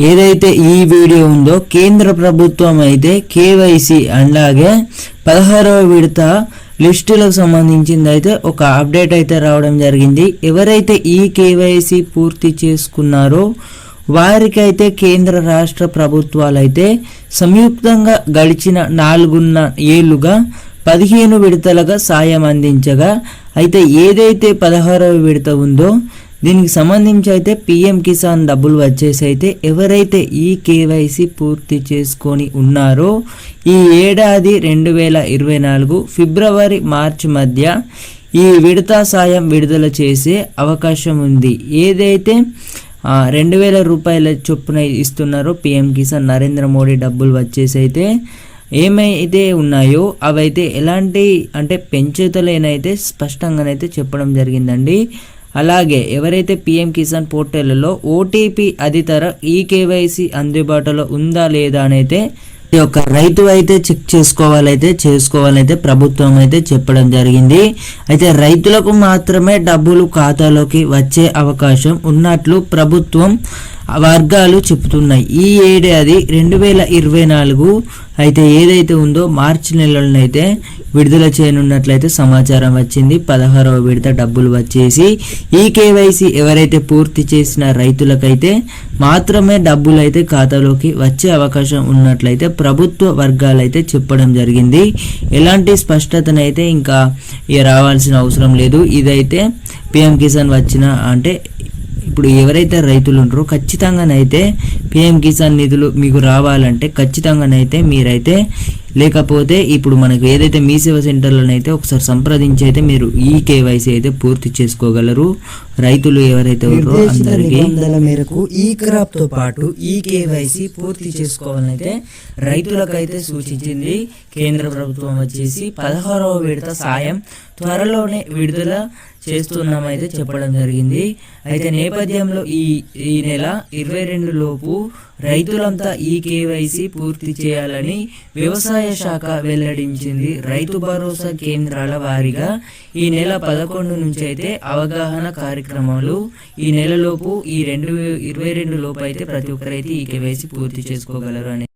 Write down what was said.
ఏదైతే ఈ వీడియో ఉందో కేంద్ర ప్రభుత్వం అయితే కేవైసీ అలాగే పదహారవ విడత లిస్టులకు సంబంధించింది అయితే ఒక అప్డేట్ అయితే రావడం జరిగింది. ఎవరైతే ఈ కేవైసీ పూర్తి చేసుకున్నారో వారికైతే కేంద్ర రాష్ట్ర ప్రభుత్వాలు అయితే సంయుక్తంగా గడిచిన నాలుగున్న ఏళ్ళుగా పదిహేను విడతలుగా సాయం అందించగా అయితే ఏదైతే పదహారవ విడత ఉందో దీనికి సంబంధించి అయితే పిఎం కిసాన్ డబ్బులు వచ్చేసి అయితే ఎవరైతే ఈ కేవైసీ పూర్తి చేసుకొని ఉన్నారో ఈ ఏడాది రెండు వేల ఇరవై నాలుగు ఫిబ్రవరి మార్చి మధ్య ఈ విడత సాయం విడుదల చేసే అవకాశం ఉంది. ఏదైతే రెండు వేల రూపాయల చొప్పున ఇస్తున్నారో పిఎం కిసాన్ నరేంద్ర మోడీ డబ్బులు వచ్చేసి అయితే ఏమైతే ఉన్నాయో అవైతే ఎలాంటి అంటే పెంచేతలేనైతే స్పష్టంగానైతే చెప్పడం జరిగిందండి. అలాగే ఎవరైతే పిఎం కిసాన్ పోర్టల్లో ఓటీపీ అధితర ఈ కేవైసీ అందుబాటులో ఉందా లేదా అనైతే ఈ యొక్క రైతు అయితే చెక్ చేసుకోవాలైతే చేసుకోవాలైతే ప్రభుత్వం అయితే చెప్పడం జరిగింది. అయితే రైతులకు మాత్రమే డబ్బులు ఖాతాలోకి వచ్చే అవకాశం ఉన్నట్లు ప్రభుత్వం వర్గాలు చెబుతున్నాయి. ఈ ఏడాది రెండు వేల ఇరవై నాలుగు అయితే ఏదైతే ఉందో మార్చి నెలలోనైతే విడుదల చేయనున్నట్లయితే సమాచారం వచ్చింది. పదహారవ విడత డబ్బులు వచ్చేసి ఈ కేవైసీ ఎవరైతే పూర్తి చేసిన రైతులకైతే మాత్రమే డబ్బులు అయితే ఖాతాలోకి వచ్చే అవకాశం ఉన్నట్లయితే ప్రభుత్వ వర్గాలు అయితే చెప్పడం జరిగింది. ఎలాంటి స్పష్టతనైతే ఇంకా రావాల్సిన అవసరం లేదు. ఇదైతే పిఎం కిసాన్ వచ్చిన అంటే ఇప్పుడు ఎవరైతే రైతులు ఉంటారో ఖచ్చితంగానైతే పిఎం కిసాన్ నిధులు మీకు రావాలంటే ఖచ్చితంగానైతే మీరైతే లేకపోతే ఇప్పుడు మనకు ఏదైతే మీ సేవ సెంటర్లోనైతే ఒకసారి సంప్రదించి అయితే మీరు ఈ కేవైసీ అయితే పూర్తి చేసుకోగలరు. రైతులు ఎవరైతే ఉన్నారో అందరికీ మేరకు ఈ క్రాప్తో పాటు ఈ కేవైసీ పూర్తి చేసుకోవాలనైతే రైతులకైతే సూచించింది. కేంద్ర ప్రభుత్వం వచ్చేసి పదహారవ విడత సాయం త్వరలోనే విడుదల చేస్తున్నామైతే చెప్పడం జరిగింది. అయితే నేపథ్యంలో ఈ ఈ నెల ఇరవై రెండు లోపు రైతులంతా ఈ కేవైసీ పూర్తి చేయాలని వ్యవసాయ శాఖ వెల్లడించింది. రైతు భరోసా కేంద్రాల వారీగా ఈ నెల పదకొండు నుంచి అయితే అవగాహన కార్యక్రమాలు ఈ నెలలోపు ఈ రెండు ఇరవై రెండు లోపు అయితే ప్రతి ఒక్కరైతే ఈ కేవైసీ పూర్తి చేసుకోగలరు అని